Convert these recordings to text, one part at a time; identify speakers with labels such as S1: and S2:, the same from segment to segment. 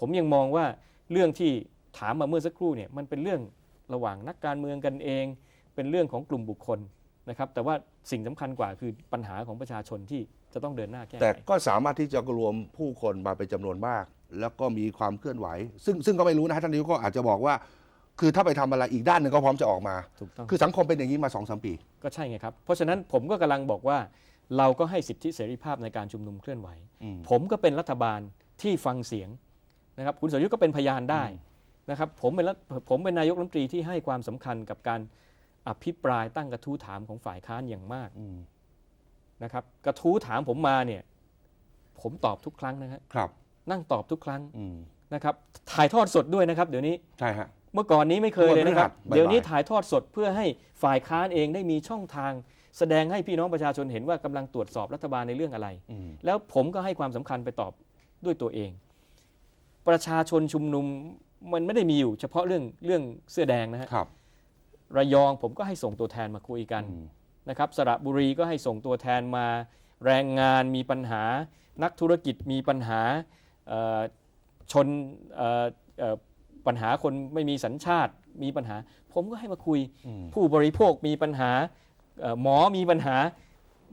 S1: ผมยังมองว่าเรื่องที่ถามมาเมื่อสักครู่เนี่ยมันเป็นเรื่องระหว่างนักการเมืองกันเอง เป็นเรื่องของกลุ่มบุคคลนะครับแต่ว่าสิ่งสำคัญกว่าคือปัญหาของประชาชนที่จะต้องเดินหน้าแก้ไข
S2: แต่ก็สามารถที่จะรวมผู้คนมาเป็นจำนวนมาก แล้วก็มีความเคลื่อนไหว ซึ่งซึ่งก็ไม่รู้นะท่านนายกก็อาจจะบอกว่า คือถ้าไปทำอะไรอีกด้านหนึ่งก็พร้อมจะออกมา
S1: ถูกต้อง
S2: คือสังคมเป็นอย่างนี้มาสองสามปี
S1: ก็ใช่ไงครับ เพราะฉะนั้นผมก็กำลังบอกว่าเราก็ให้สิทธิเสรีภาพในการชุมนุมเคลื่อนไหว
S2: อืม
S1: ผมก็เป็นรัฐบาลที่ฟังเสียง นะครับคุณสรยุทธ์ก็เป็นพยานได้นะครับผมเป็นรัฐผมเป็นนายกรัฐมนตรีที่ให้ความสำคัญกับการอภิปรายตั้งกระทู้ถามของฝ่ายค้านอย่างมาก
S2: อืม
S1: นะครับ กระทู้ถามผมมาเนี่ย ผมตอบทุกครั้งนะครับ
S2: ครับ
S1: นั่งตอบทุกครั้ง
S2: อืม
S1: นะครับ ถ่ายทอดสดด้วยนะครับเดี๋ยวนี้
S2: ใช่ฮะ
S1: เมื่อก่อนนี้ไม่เคยเลยนะครับ
S2: ทุกวันพฤหัสบ่ายๆ
S1: เดี๋ยวนี้ถ่ายทอดสดเพื่อให้ฝ่ายค้านเองได้มีช่องทาง แสดงให้พี่น้องประชาชนเห็นว่ากำลังตรวจสอบรัฐบาลในเรื่องอะไร
S2: อืม
S1: แล้วผมก็ให้ความสำคัญไปตอบด้วยตัวเอง ประชาชนชุมนุมมันไม่ได้มีอยู่ เฉพาะเรื่องเรื่องเสื้อแดงนะฮะ
S2: ครับ
S1: ระยองผมก็ให้ส่งตัวแทนมาคุยกัน
S2: อืม
S1: นะครับสระบุรีก็ให้ส่งตัวแทนมา แรงงานมีปัญหา นักธุรกิจมีปัญหาเอ่อชนเอ่อเอ่อปัญหาคนไม่มีสัญชาติมีปัญหา ผมก็ให้มาคุย
S2: อืม
S1: ผู้บริโภคมีปัญหาเอ่อหมอมีปัญหา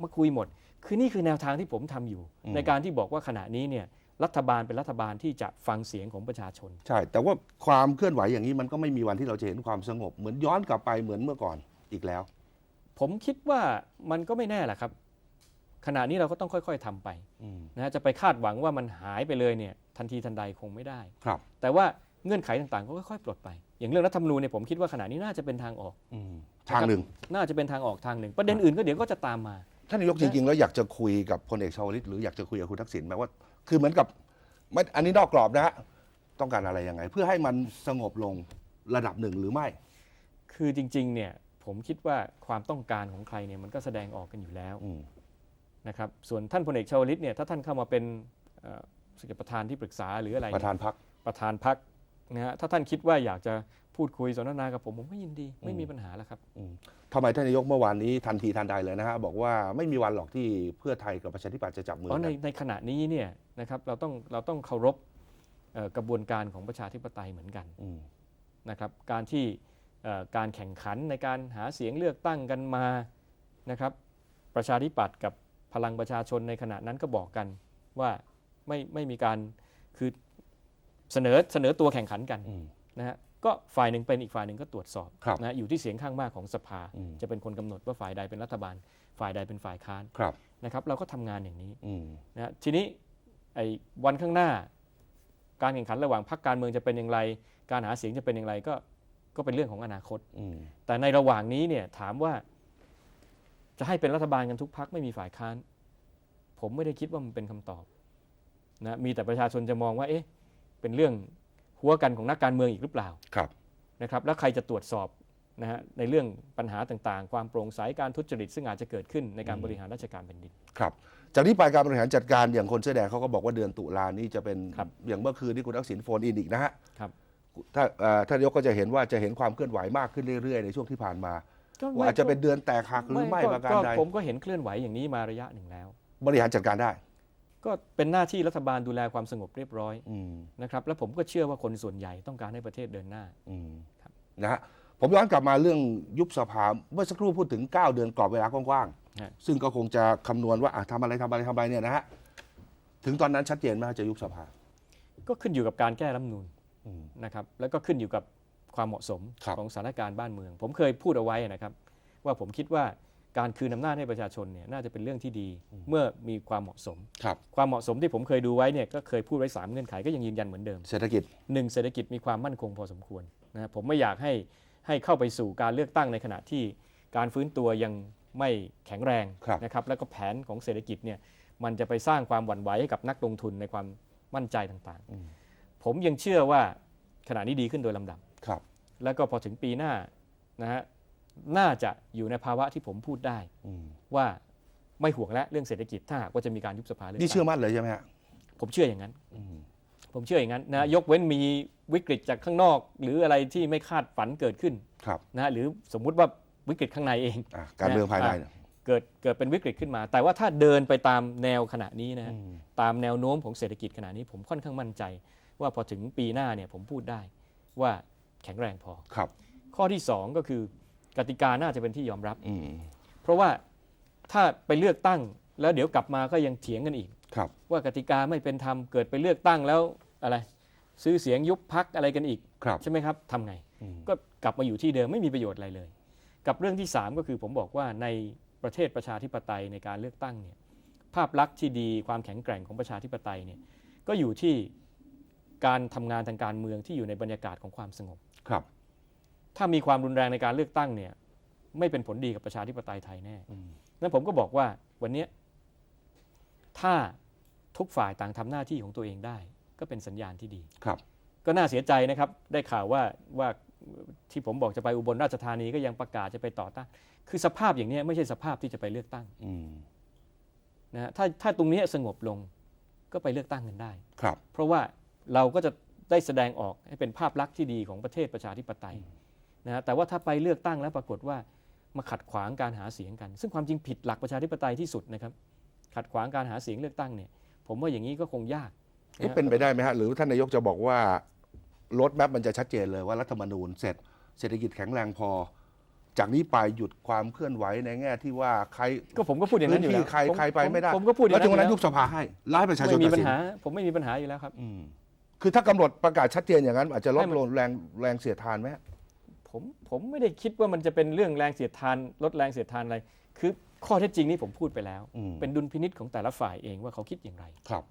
S1: มาคุยหมด คือนี่คือแนวทางที่ผมทำอยู่ ในการที่บอกว่าขณะนี้เนี่ย รัฐบาลเป็นรัฐบาลที่จะฟังเสียงของประชาชน
S2: ใช่ แต่ว่าความเคลื่อนไหวอย่างนี้มันก็ไม่มีวันที่เราจะเห็นความสงบ เหมือนย้อนกลับไปเหมือนเมื่อก่อนอีกแล้ว
S1: ผมคิดว่ามันก็ไม่แน่แหละครับ ขณะนี้เราก็ต้องค่อย ๆทำไป
S2: อืม
S1: นะฮะจะไปคาดหวังว่ามันหายไปเลยเนี่ยทันทีทันใดคงไม่ได้
S2: ครับ
S1: แต่ว่าเงื่อนไขต่างๆ ก็ค่อยๆปลดไป อย่างเรื่องรัฐธรรมนูญเนี่ยผมคิดว่าขณะนี้น่าจะเป็นทางออก
S2: อืมทางหนึ่ง
S1: น่าจะเป็นทางออกทางหนึ่ง ประเด็นอื่นก็เดี๋ยวก็จะตามมา
S2: ท่านนายกจริงๆแล้วอยากจะคุยกับพลเอกชาวลิตหรืออยากจะคุยกับคุณทักษิณไหมว่า คือเหมือนกับไม่อันนี้นอกกรอบนะฮะต้องการอะไรยังไง เพื่อให้มันสงบลงระดับหนึ่งหรือไม่
S1: คือจริงๆเนี่ยผมคิดว่าความต้องการของใครเนี่ยมันก็แสดงออกกันอยู่แล้ว
S2: อืม
S1: นะครับส่วนท่านพลเอกชวลิตเนี่ยถ้าท่านเข้ามาเป็นเอ่อสประธานที่ปรึกษาหรืออะไร
S2: ประธานพัก
S1: ประธานพัก นะฮะถ้าท่านคิดว่าอยากจะพูดคุยสนทนากับผมผมก็ยินดี ไม่มีปัญหาแล้วครับ
S2: ทำไมท่านนายกเมื่อวานนี้ทันทีทันใดเลยนะฮะบอกว่าไม่มีวันหรอกที่เพื่อไทยกับประชาธิปัตย์จะจับมือ
S1: เพราะใน
S2: กัน
S1: ในขณะนี้เนี่ยนะครับเราต้องเราต้องเคารพเอ่อกระบวนการของประชาธิปไตยเหมือนกัน
S2: อืม
S1: นะครับ การที่เอ่อการแข่งขันในการหาเสียงเลือกตั้งกันมานะครับ ประชาธิปัตย์กับพลังประชาชนในขณะนั้นก็บอกกันว่าไม่ไม่มีการคือ เสนอเสนอตัวแข่งขันกัน
S2: อืม
S1: นะฮะก็ฝ่ายหนึ่งเป็นอีกฝ่ายหนึ่งก็ตรวจสอบ
S2: ครับ
S1: นะฮะอยู่ที่เสียงข้างมากของสภา
S2: อืม
S1: จะเป็นคนกำหนดว่าฝ่ายใดเป็นรัฐบาล ฝ่ายใดเป็นฝ่ายค้าน
S2: ครับ
S1: นะครับเราก็ทำงานอย่างนี้
S2: อืม
S1: นะฮะทีนี้ไอ้วันข้างหน้า การแข่งขันระหว่างพรรคการเมืองจะเป็นอย่างไร การหาเสียงจะเป็นอย่างไรก็ก็เป็นเรื่องของอนาคต
S2: อืม
S1: แต่ในระหว่างนี้เนี่ยถามว่า จะให้เป็นรัฐบาลกันทุกพักไม่มีฝ่ายค้าน ผมไม่ได้คิดว่ามันเป็นคำตอบนะมีแต่ประชาชนจะมองว่า เอ๊ะ เป็นเรื่องหัวกันของนักการเมืองอีกหรือเปล่า
S2: ครับ
S1: นะครับ แล้วใครจะตรวจสอบนะฮะในเรื่องปัญหาต่างๆ ความโปร่งใสการทุจริต ซึ่งอาจจะเกิดขึ้นในการบริหารราชการแผ่นดิน
S2: ครับ จากนี้ไปการบริหารจัดการอย่างคนเสื้อแดงเขาก็บอกว่าเดือนตุลานี้จะเป็น
S1: ครับ
S2: อย่างเมื่อคืนที่คุณทักษิณโฟนอินอีกนะฮะ
S1: ครับ
S2: ถ้าเอ่อท่านนายกก็จะเห็นว่าจะเห็นความเคลื่อนไหวมากขึ้นเรื่อยๆ ในช่วงที่ผ่านมา
S1: ก็
S2: ว่าอาจจะเป็นเดือนแตกหักหรือไม่
S1: ก็
S2: ประการใด
S1: ผมก็เห็นเคลื่อนไหวอย่างนี้มาระยะหนึ่งแล้ว
S2: บริหารจัดการได้
S1: ก็เป็นหน้าที่รัฐบาลดูแลความสงบเรียบร้อย
S2: อืม
S1: นะครับและผมก็เชื่อว่าคนส่วนใหญ่ต้องการให้ประเทศเดินหน้า
S2: อืม
S1: ครับ
S2: นะฮะผมย้อนกลับมาเรื่องยุบสภาเมื่อสักครู่พูดถึง 9 เดือนกรอบเวลากว้าง
S1: ฮะ
S2: ๆซึ่งก็คงจะคำนวณว่าอะทำอะไรทำอะไรทำอะไรเนี่ยนะฮะถึงตอนนั้นชัดเจนไหมว่าจะยุบสภา
S1: ก็ขึ้นอยู่กับการแก้รัฐธรรมนูญ
S2: อืม
S1: นะครับแล้วก็ขึ้นอยู่กับความเหมาะสม
S2: ครับ
S1: ของสถานการณ์บ้านเมือง ผมเคยพูดเอาไว้นะครับ ว่าผมคิดว่า การคืนอำนาจให้ประชาชนเนี่ยน่าจะเป็นเรื่องที่ดีเมื่อมีความเหมาะสม
S2: ครับ
S1: ความเหมาะสมที่ผมเคยดูไว้เนี่ยก็เคยพูดไว้สามเงื่อนไขก็ยังยืนยันเหมือนเดิม
S2: เศรษฐกิจ
S1: หนึ่งเศรษฐกิจมีความมั่นคงพอสมควรนะผมไม่อยากให้ให้เข้าไปสู่การเลือกตั้งในขณะที่การฟื้นตัวยังไม่แข็งแรง
S2: ครับ
S1: นะครับแล้วก็แผนของเศรษฐกิจเนี่ยมันจะไปสร้างความหวั่นไหวให้กับนักลงทุนในความมั่นใจต่าง
S2: อืม
S1: ๆผมยังเชื่อว่าขณะนี้ดีขึ้นโดยลำดับ
S2: ครับ
S1: แล้วก็พอถึงปีหน้านะฮะ น่าจะอยู่ในภาวะที่ผมพูดได้
S2: อืม
S1: ว่าไม่ห่วงแล้วเรื่องเศรษฐกิจถ้าหากว่าจะมีการยุบสภาเลือก
S2: นี่เชื่อ
S1: ตั้ง
S2: มั่นเลยใช่ไหมฮะ
S1: ผมเชื่ออย่างนั้น
S2: อืม
S1: ผมเชื่ออย่างนั้นนะยกเว้นมีวิกฤตจากข้างนอก หรืออะไรที่ไม่คาดฝันเกิดขึ้น
S2: ครับ
S1: นะหรือสมมุติว่าวิกฤตข้างในเอง
S2: อะการเมืองภายใน
S1: อะ
S2: เนี่ย
S1: เกิดเกิดเป็นวิกฤตขึ้นมา แต่ว่าถ้าเดินไปตามแนวขณะนี้นะฮะ
S2: อืม
S1: ตามแนวโน้มของเศรษฐกิจขณะนี้ ผมค่อนข้างมั่นใจ ว่าพอถึงปีหน้าเนี่ยผมพูดได้ว่าแข็งแรงพอ
S2: ครับ
S1: ข้อที่ 2 ก็คือ กติกาน่าจะเป็นที่ยอมรับ
S2: อืม
S1: เพราะว่าถ้าไปเลือกตั้งแล้วเดี๋ยวกลับมาก็ยังเถียงกันอีก
S2: ครับ
S1: ว่ากติกาไม่เป็นธรรมเกิดไปเลือกตั้งแล้วอะไร ซื้อเสียงยุบพักอะไรกันอีก
S2: ครับ
S1: ใช่ไหมครับทำไง
S2: อืม
S1: ก็กลับมาอยู่ที่เดิมไม่มีประโยชน์อะไรเลย กับเรื่องที่ 3 ก็คือผมบอกว่าในประเทศประชาธิปไตยในการเลือกตั้งเนี่ยภาพลักษณ์ที่ดีความแข็งแกร่งของประชาธิปไตยเนี่ยก็อยู่ที่การทำงานทางการเมืองที่อยู่ในบรรยากาศของความสงบ
S2: ครับ
S1: ถ้ามีความรุนแรงในการเลือกตั้งเนี่ย ไม่เป็นผลดีกับประชาธิปไตยไทยแน่
S2: อืม
S1: นั้นผมก็บอกว่าวันเนี้ยถ้าทุกฝ่ายต่างทำหน้าที่ของตัวเองได้ ก็เป็นสัญญาณที่ดี
S2: ครับ
S1: ก็น่าเสียใจนะครับ ได้ข่าวว่าว่าที่ผมบอกจะไปอุบลราชธานีก็ยังประกาศจะไปต่อต้านคือสภาพอย่างเนี้ยไม่ใช่สภาพที่จะไปเลือกตั้ง
S2: อืม
S1: นะฮะถ้าถ้าตรงเนี้ยสงบลงก็ไปเลือกตั้งกันได้
S2: ครับ
S1: เพราะว่าเราก็จะได้แสดงออกให้เป็นภาพลักษณ์ที่ดีของประเทศประชาธิปไตย นะฮะแต่ว่าถ้าไปเลือกตั้งแล้วปรากฏว่ามาขัดขวางการหาเสียงกัน ซึ่งความจริงผิดหลักประชาธิปไตยที่สุดนะครับ ขัดขวางการหาเสียงเลือกตั้งเนี่ย ผมว่าอย่างนี้ก็คงยาก
S2: เอ๊ะเป็นไปได้ไหมฮะหรือท่านนายกจะบอกว่ารถแมพมันจะชัดเจนเลยว่ารัฐธรรมนูญเสร็จเศรษฐกิจแข็งแรงพอ จากนี้ไปหยุดความเคลื่อนไหวในแง่ที่ว่าใคร
S1: ก็ผมก็พูดอย่าง
S2: พื้
S1: นั้นนอยู่
S2: ที่
S1: แล้ว
S2: ใคร
S1: ผม
S2: ใครไปไม่ได้
S1: ผมผมก็พูดอย่าง
S2: แล้ว
S1: นั้
S2: ถึง
S1: น
S2: วันนั้น
S1: อ
S2: ยุบสภาให้ไล่ประชาชน
S1: ไม่มี
S2: ตัด
S1: ปัญ
S2: สิน
S1: หา ผมไม่มีปัญหาอยู่แล้วครับ
S2: อืมคือถ้ากำหนดประกาศชัดเจนอย่างนั้น อาจจะลด
S1: ให้มัน
S2: ลงแรงแรงเสียดทานไหมฮะ
S1: ผมผมไม่ได้คิดว่ามันจะเป็นเรื่องแรงเสียดทานลดแรงเสียดทานอะไร คือข้อเท็จจริงนี่ผมพูดไปแล้ว
S2: อืม
S1: เป็นดุลพินิษของแต่ละฝ่ายเองว่าเขาคิดอย่างไร
S2: ครับ